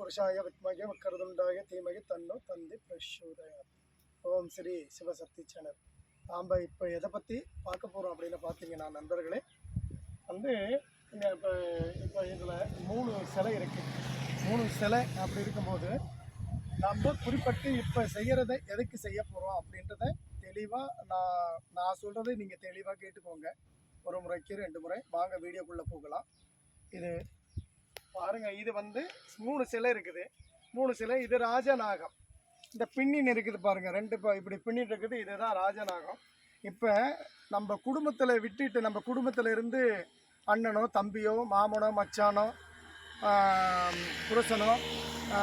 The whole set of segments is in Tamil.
புருஷாய வித்மகே வக்கரதுண்டாய தீமகி தன்னோ தந்தி பிரசோதயா ஓம் ஸ்ரீ சிவசக்தி சேனல் நாம் இப்போ எதை பற்றி பார்க்க போகிறோம் அப்படின்னு பார்த்தீங்கன்னா நண்பர்களே வந்து இங்கே இப்போ இப்போ இதில் மூணு சிலை இருக்குது மூணு சிலை அப்படி இருக்கும்போது நம்ம குறிப்பிட்டு இப்போ செய்கிறத எதுக்கு செய்ய போகிறோம் அப்படின்றத தெளிவாக நான் நான் சொல்கிறத நீங்கள் தெளிவாக கேட்டுக்கோங்க ஒரு முறைக்கு ரெண்டு முறை வாங்க வீடியோக்குள்ளே போகலாம் இது பாருங்க இது வந்து மூணு சிலை இருக்குது. மூணு சிலை இது ராஜநாகம். இந்த பின்னின் இருக்குது பாருங்க ரெண்டு இப்போ இப்படி பின்னிட்டு இருக்குது இதுதான் ராஜநாகம். இப்போ நம்ம குடும்பத்தில் விட்டுட்டு நம்ம குடும்பத்தில் இருந்து அண்ணனோ தம்பியோ மாமனோ மச்சானோ புருஷனோ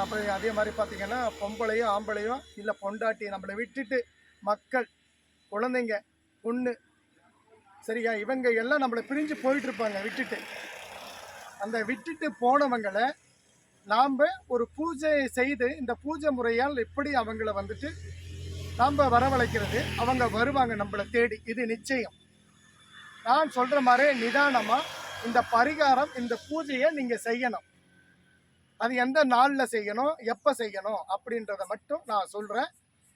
அப்புறம் அதே மாதிரி பார்த்திங்கன்னா பொம்பளையோ ஆம்பளையோ இல்லை பொண்டாட்டி நம்மளை விட்டுட்டு மக்கள் குழந்தைங்க பொண்ணு சரியா? இவங்க எல்லாம் நம்மளை பிரிஞ்சு போயிட்டுருப்பாங்க விட்டுட்டு. அந்த விட்டுட்டு போனவங்களை நாம் ஒரு பூஜை செய்து இந்த பூஜை முறையால் எப்படி அவங்கள வந்துட்டு நாம் வரவழைக்கிறது அவங்க வருவாங்க நம்மளை தேடி. இது நிச்சயம். நான் சொல்கிற மாதிரி நிதானமாக இந்த பரிகாரம் இந்த பூஜையை நீங்கள் செய்யணும். அது எந்த நாளில் செய்யணும் எப்போ செய்யணும் அப்படின்றத மட்டும் நான் சொல்கிறேன்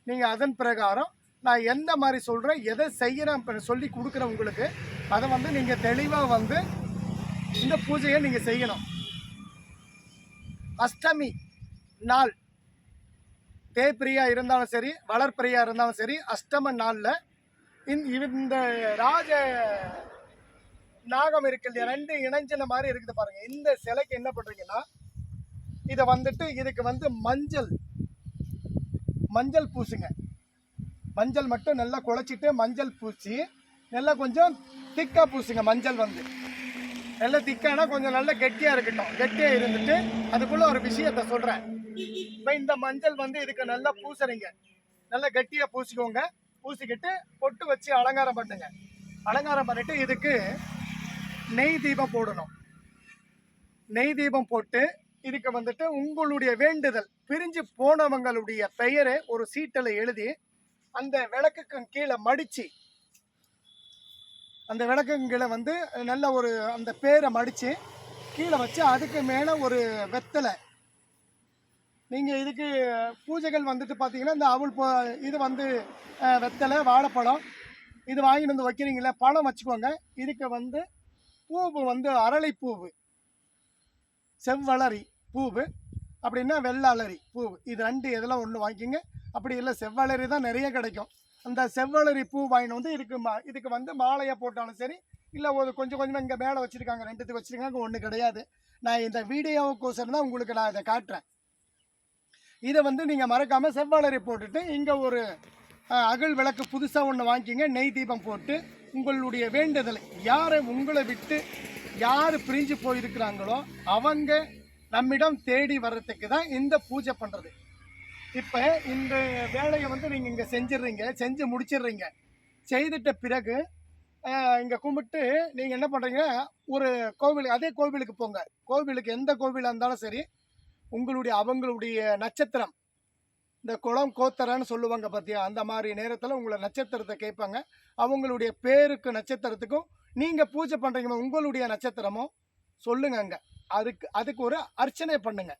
நீங்கள் அதன் பிரகாரம் நான் எந்த மாதிரி சொல்கிறேன் எதை செய்கிறேன் சொல்லி கொடுக்குறேன் உங்களுக்கு அதை வந்து நீங்கள் தெளிவாக வந்து இந்த பூஜையை நீங்கள் செய்யணும். அஷ்டமி நாள். தேய்பிரியா இருந்தாலும் சரி வளர்பிரியா இருந்தாலும் சரி அஷ்டம நாளில் இந்த ராஜ நாகம் இருக்கு இல்லையா ரெண்டு இணைஞ்சின மாதிரி இருக்குது பாருங்க. இந்த சிலைக்கு என்ன பண்ணுறீங்கன்னா இதை வந்துட்டு இதுக்கு வந்து மஞ்சள் மஞ்சள் பூசுங்க. மஞ்சள் மட்டும் நல்லா குழச்சிட்டு மஞ்சள் பூசி நல்லா கொஞ்சம் திக்காக பூசுங்க மஞ்சள் வந்து. நல்ல திக்கானா கொஞ்சம் நல்ல கெட்டியாக இருக்கட்டும். கெட்டியாக இருந்துட்டு அதுக்குள்ள ஒரு விஷயத்த சொல்கிறேன் இப்போ இந்த மஞ்சள் வந்து இதுக்கு நல்லா பூசுறீங்க. நல்லா கெட்டியாக பூசிக்கோங்க. பூசிக்கிட்டு பொட்டு வச்சு அலங்காரம் பண்ணுங்க. அலங்காரம் பண்ணிட்டு இதுக்கு நெய் தீபம் போடணும். நெய் தீபம் போட்டு இதுக்கு வந்துட்டு உங்களுடைய வேண்டுதல் பிரிஞ்சு போனவங்களுடைய பெயரை ஒரு சீட்டில் எழுதி அந்த விளக்குக்கு கீழே மடித்து அந்த விளக்குங்களை வந்து நல்ல ஒரு அந்த பேரை மடித்து கீழே வச்சு அதுக்கு மேலே ஒரு வெத்தலை. நீங்கள் இதுக்கு பூஜைகள் வந்துட்டு பார்த்தீங்கன்னா இந்த அவள் போ இது வந்து வெத்தலை வாழைப்பழம் இது வாங்கிட்டு வந்து வைக்கிறீங்களே பழம் வச்சுக்கோங்க. இதுக்கு வந்து பூவு வந்து அரளிப்பூவு. செவ்வளரி பூவு. அப்படின்னா வெள்ளலரி பூவு. இது ரெண்டு இதெல்லாம் ஒன்று வாங்கிக்கோங்க. அப்படி இல்லை செவ்வளரி தான் நிறைய கிடைக்கும். அந்த செவ்வளரி பூ வாங்கிட்டு வந்து இதுக்கு மா இதுக்கு வந்து மாலையாக போட்டாலும் சரி இல்லை ஒரு கொஞ்சம் கொஞ்சமாக இங்கே மேலே வச்சுருக்காங்க ரெண்டுத்துக்கு வச்சுருக்காங்க ஒன்றும் கிடையாது. நான் இந்த வீடியோவுக்கோசரம் தான் உங்களுக்கு நான் இதை காட்டுறேன். இதை வந்து நீங்கள் மறக்காமல் செவ்வாழரை போட்டுட்டு இங்கே ஒரு அகல் விளக்கு புதுசாக ஒன்று வாங்கிக்கிங்க நெய் தீபம் போட்டு உங்களுடைய வேண்டுதலை யாரை உங்களை விட்டு யார் பிரிஞ்சு போயிருக்கிறாங்களோ அவங்க நம்மிடம் தேடி வர்றதுக்கு தான் இந்த பூஜை பண்ணுறது இப்போ இந்த வேலையை வந்து நீங்கள் இங்கே செஞ்சிடுறீங்க செஞ்சு முடிச்சிடுறீங்க. செய்துட்ட பிறகு இங்கே கும்பிட்டு நீங்கள் என்ன பண்ணுறீங்க ஒரு கோவில் அதே கோவிலுக்கு போங்க. கோவிலுக்கு எந்த கோவிலாக இருந்தாலும் சரி உங்களுடைய அவங்களுடைய நட்சத்திரம். இந்த குளம் கோத்தரன்னு சொல்லுவாங்க பார்த்தியா அந்த மாதிரி நேரத்தில் உங்களை நட்சத்திரத்தை கேட்பாங்க. அவங்களுடைய பேருக்கு நட்சத்திரத்துக்கும் நீங்கள் பூஜை பண்ணுறீங்க உங்களுடைய நட்சத்திரமோ சொல்லுங்க அங்கே. அதுக்கு அதுக்கு ஒரு அர்ச்சனை பண்ணுங்கள்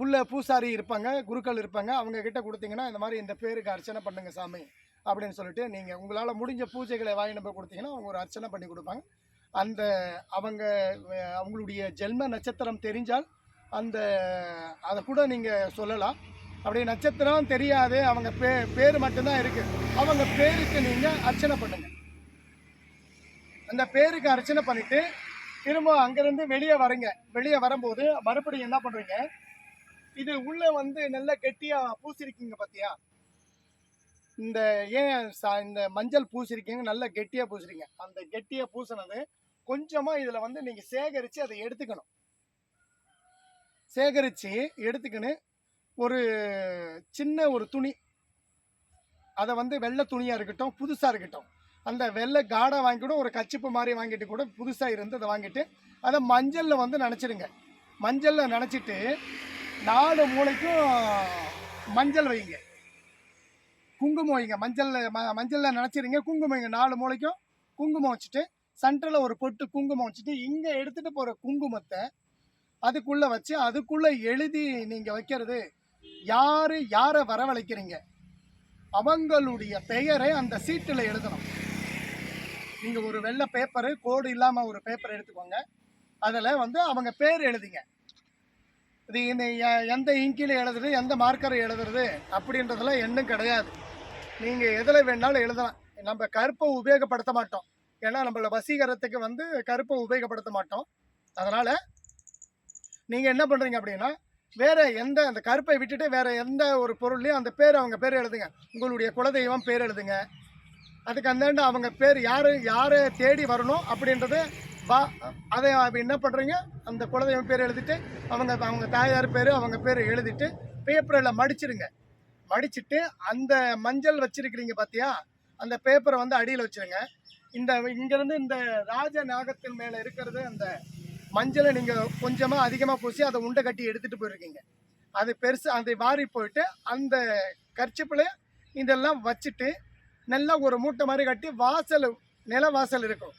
உள்ளே பூசாரி இருப்பாங்க குருக்கள் இருப்பாங்க. அவங்க கிட்ட கொடுத்தீங்கன்னா இந்த மாதிரி இந்த பேருக்கு அர்ச்சனை பண்ணுங்க சாமி அப்படின்னு சொல்லிட்டு நீங்கள் உங்களால் முடிஞ்ச பூஜைகளை வாங்கி நம்ப கொடுத்தீங்கன்னா அவங்க ஒரு அர்ச்சனை பண்ணி கொடுப்பாங்க. அந்த அவங்க அவங்களுடைய ஜென்ம நட்சத்திரம் தெரிஞ்சால் அந்த அதை கூட நீங்கள் சொல்லலாம். அப்படி நட்சத்திரம் தெரியாது அவங்க பே பேர் மட்டும்தான் இருக்குது அவங்க பேருக்கு நீங்கள் அர்ச்சனை பண்ணுங்க. அந்த பேருக்கு அர்ச்சனை பண்ணிவிட்டு திரும்ப அங்கேருந்து வெளியே வரீங்க. வெளியே வரும்போது மறுபடியும் என்ன பண்ணுறீங்க இது உள்ள வந்து நல்லா கெட்டியாக பூசிருக்கீங்க பார்த்தியா இந்த ஏன் இந்த மஞ்சள் பூசிருக்கீங்க? நல்லா கெட்டியாக பூசிருக்கீங்க. அந்த கெட்டியாக பூசினது கொஞ்சமாக இதில் வந்து நீங்கள் சேகரித்து அதை எடுத்துக்கணும். சேகரித்து எடுத்துக்கின்னு ஒரு சின்ன ஒரு துணி. அதை வந்து வெள்ளை துணியாக இருக்கட்டும் புதுசாக இருக்கட்டும். அந்த வெள்ளை காடை வாங்கிக்கூட ஒரு கச்சிப்பு மாதிரி வாங்கிட்டு கூட புதுசாக இருந்து அதை வாங்கிட்டு அதை மஞ்சளில் வந்து நினச்சிடுங்க. மஞ்சளில் நினச்சிட்டு நாலு மூளைக்கும் மஞ்சள் வைங்க. குங்குமம் வைங்க. மஞ்சளில் ம மஞ்சளில் நினச்சிருங்க. குங்குமம் வைங்க. நாலு மூளைக்கும் குங்குமம் வச்சுட்டு சென்டரில் ஒரு பொட்டு குங்குமம் வச்சுட்டு இங்கே எடுத்துகிட்டு போகிற குங்குமத்தை அதுக்குள்ளே வச்சு அதுக்குள்ளே எழுதி நீங்கள் வைக்கிறது யார் யாரை வரவழைக்கிறீங்க? அவங்களுடைய பெயரை அந்த சீட்டில் எழுதணும். நீங்கள் ஒரு வெள்ளை பேப்பரு கோடு இல்லாமல் ஒரு பேப்பர் எடுத்துக்கோங்க. அதில் வந்து அவங்க பேர் எழுதிங்க. இது இந்த எந்த இங்கில எழுதுறது எந்த மார்க்கரை எழுதுறது அப்படின்றதெல்லாம் எண்ணும் கிடையாது. நீங்கள் எதில் வேணாலும் எழுதலாம். நம்ம கருப்பை உபயோகப்படுத்த மாட்டோம். ஏன்னா நம்மளை வசீகரத்துக்கு வந்து கருப்பை உபயோகப்படுத்த மாட்டோம். அதனால் நீங்கள் என்ன பண்ணுறீங்க அப்படின்னா வேறு எந்த அந்த கருப்பை விட்டுட்டு வேறு எந்த ஒரு பொருள்லையும் அந்த பேர் அவங்க பேர் எழுதுங்க. உங்களுடைய குலதெய்வம் பேர் எழுதுங்க. அதுக்கு அந்தாண்டு அவங்க பேர் யார் யாரை தேடி வரணும் அப்படின்றது வா அதை என்ன பண்ணுறீங்க அந்த குலதெய்வம் பேர் எழுதிட்டு அவங்க அவங்க தாயார் பேர் அவங்க பேர் எழுதிட்டு பேப்பரில் மடிச்சிடுங்க மடிச்சுட்டு அந்த மஞ்சள் வச்சிருக்கிறீங்க பார்த்தியா அந்த பேப்பரை வந்து அடியில் வச்சிருங்க. இந்த இங்கேருந்து இந்த ராஜ நாகத்தின் மேலே இருக்கிறது அந்த மஞ்சளை நீங்கள் கொஞ்சமாக அதிகமாக பூசி அதை உண்டை கட்டி எடுத்துகிட்டு போயிருக்கீங்க. அது பெருசு அதை வாரி போயிட்டு அந்த கர்ச்சிப்பில் இதெல்லாம் வச்சுட்டு நல்லா ஒரு மூட்டை மாதிரி கட்டி வாசல் நில வாசல் இருக்கும்.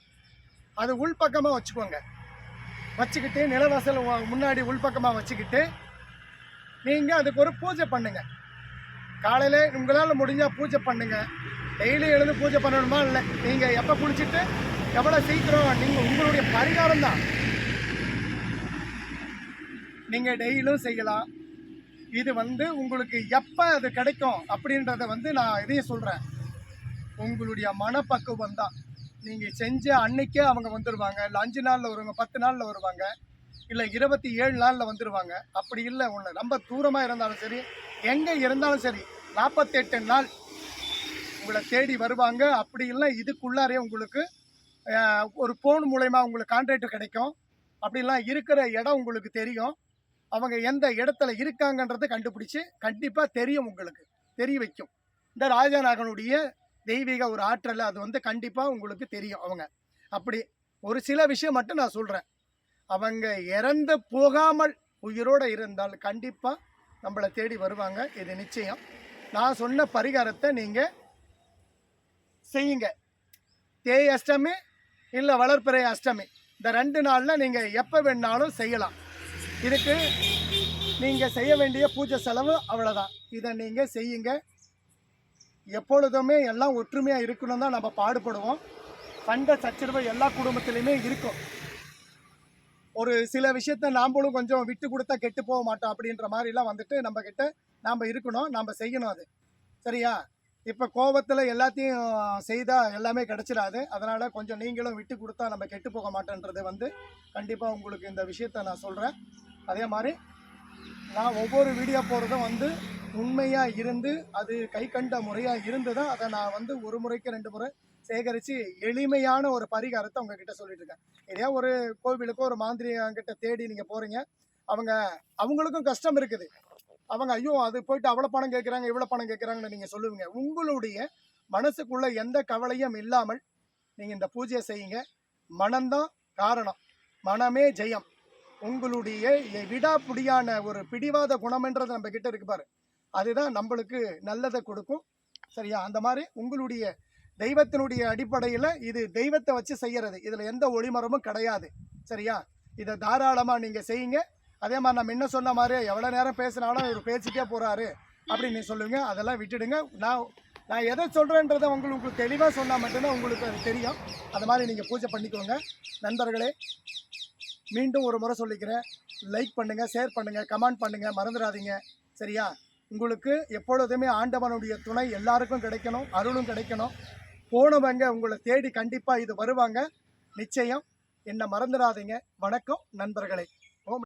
அது உள்பக்கமாக வச்சுக்கோங்க. வச்சுக்கிட்டு நிலவாசல் முன்னாடி உள்பக்கமாக வச்சுக்கிட்டு நீங்கள் அதுக்கு ஒரு பூஜை பண்ணுங்கள் காலையில் உங்களால் முடிஞ்சால் பூஜை பண்ணுங்கள் டெய்லி எழுந்து பூஜை பண்ணணுமா இல்லை நீங்கள் எப்போ குளிச்சுட்டு எவ்வளோ சீக்கிரம் நீங்கள் உங்களுடைய பரிகாரம் தான். நீங்கள் டெய்லியும் செய்யலாம். இது வந்து உங்களுக்கு எப்போ அது கிடைக்கும் அப்படின்றத வந்து நான் இதையும் சொல்கிறேன் உங்களுடைய மனப்பக்குவம் தான். நீங்கள் செஞ்ச அன்னைக்கே அவங்க வந்துடுவாங்க இல்லை அஞ்சு நாளில் வருவாங்க பத்து நாளில் வருவாங்க இல்லை இருபத்தி ஏழு நாளில் வந்துடுவாங்க அப்படி இல்லை ஒன்று ரொம்ப தூரமாக இருந்தாலும் சரி எங்கே இருந்தாலும் சரி நாற்பத்தெட்டு நாள் உங்களை தேடி வருவாங்க. அப்படி இல்லை இதுக்குள்ளாரே உங்களுக்கு ஒரு ஃபோன் மூலயமா உங்களுக்கு கான்ட்ராக்ட் கிடைக்கும். அப்படிலாம் இருக்கிற இடம் உங்களுக்கு தெரியும். அவங்க எந்த இடத்துல இருக்காங்கன்றதை கண்டுபிடிச்சி கண்டிப்பாக தெரியும் உங்களுக்கு தெரிய வைக்கும். இந்த ராஜநாகனுடைய தெய்வீக ஒரு ஆற்றல் அது வந்து கண்டிப்பாக உங்களுக்கு தெரியும் அவங்க. அப்படி ஒரு சில விஷயம் மட்டும் நான் சொல்கிறேன் அவங்க இறந்து போகாமல் உயிரோடு இருந்தால் கண்டிப்பாக நம்மளை தேடி வருவாங்க. இது நிச்சயம். நான் சொன்ன பரிகாரத்தை நீங்கள் செய்யுங்க. தேய் அஷ்டமி இல்லை வளர்ப்பிறை அஷ்டமி. இந்த ரெண்டு நாளில் நீங்கள் எப்போ வேணாலும் செய்யலாம். இதுக்கு நீங்கள் செய்ய வேண்டிய பூஜை செலவு அவ்வளோதான் இதை நீங்கள் செய்யுங்க. எப்பொழுதுமே எல்லாம் ஒற்றுமையாக இருக்கணும் தான் நம்ம பாடுபடுவோம். சண்டை சச்சரவு எல்லா குடும்பத்திலையுமே இருக்கும். ஒரு சில விஷயத்த நாம்பளும் கொஞ்சம் விட்டு கொடுத்தா கெட்டு போக மாட்டோம் அப்படின்ற மாதிரிலாம் வந்துட்டு நம்ம கிட்ட நாம் இருக்கணும் நாம் செய்யணும் அது. சரியா? இப்போ கோபத்தில் எல்லாத்தையும் செய்தால் எல்லாமே கிடச்சிடாது. அதனால் கொஞ்சம் நீங்களும் விட்டு கொடுத்தா நம்ம கெட்டு போக மாட்டேன்றது வந்து கண்டிப்பாக உங்களுக்கு இந்த விஷயத்த நான் சொல்கிறேன் அதே மாதிரி நான் ஒவ்வொரு வீடியோ போடுறதும் வந்து உண்மையாக இருந்து அது கை கண்ட முறையாக இருந்து தான் அதை நான் வந்து ஒரு முறைக்கு ரெண்டு முறை சேகரித்து எளிமையான ஒரு பரிகாரத்தை உங்ககிட்ட சொல்லிட்டு இருக்கேன் இதே ஒரு கோவிலுக்கோ ஒரு மாந்திரிகிட்ட தேடி நீங்கள் போகிறீங்க அவங்க அவங்களுக்கும் கஷ்டம் இருக்குது. அவங்க ஐயோ அது போயிட்டு அவ்வளோ பணம் கேட்குறாங்க இவ்வளோ பணம் கேட்குறாங்கன்னு நீங்கள் சொல்லுவீங்க. உங்களுடைய மனசுக்குள்ள எந்த கவலையும் இல்லாமல் நீங்கள் இந்த பூஜையை செய்யுங்க. மனம்தான் காரணம். மனமே ஜெயம். உங்களுடைய விடாப்பிடியான ஒரு பிடிவாத குணம்ன்றது நம்ம கிட்ட இருக்கு பாரு. அதுதான் நம்மளுக்கு நல்லதை கொடுக்கும். சரியா? அந்த மாதிரி உங்களுடைய தெய்வத்தினுடைய அடிப்படையில் இது தெய்வத்தை வச்சு செய்யறது. இதில் எந்த ஒளிமரமும் கிடையாது. சரியா? இதை தாராளமாக நீங்கள் செய்யுங்க. அதே மாதிரி நம்ம என்ன சொன்ன மாதிரி எவ்வளோ நேரம் பேசினாலும் இவர் பேசிட்டே போகிறாரு அப்படின்னு நீ சொல்லுங்க. அதெல்லாம் விட்டுடுங்க. நான் நான் எதை சொல்கிறேன்றதை உங்களுக்கு தெளிவாக சொன்னால் மட்டும்தான் உங்களுக்கு அது தெரியும். அது மாதிரி நீங்கள் பூஜை பண்ணிக்கோங்க. நண்பர்களே மீண்டும் ஒரு முறை சொல்லிக்கிறேன். லைக் பண்ணுங்கள் ஷேர் பண்ணுங்கள் கமெண்ட் பண்ணுங்கள் மறந்துடாதீங்க. சரியா? உங்களுக்கு எப்பொழுதுமே ஆண்டவனுடைய துணை எல்லாருக்கும் கிடைக்கணும் அருளும் கிடைக்கணும். போனவங்க உங்களை தேடி கண்டிப்பாக இது வருவாங்க. நிச்சயம் என்னை மறந்துடாதீங்க. வணக்கம் நண்பர்களே.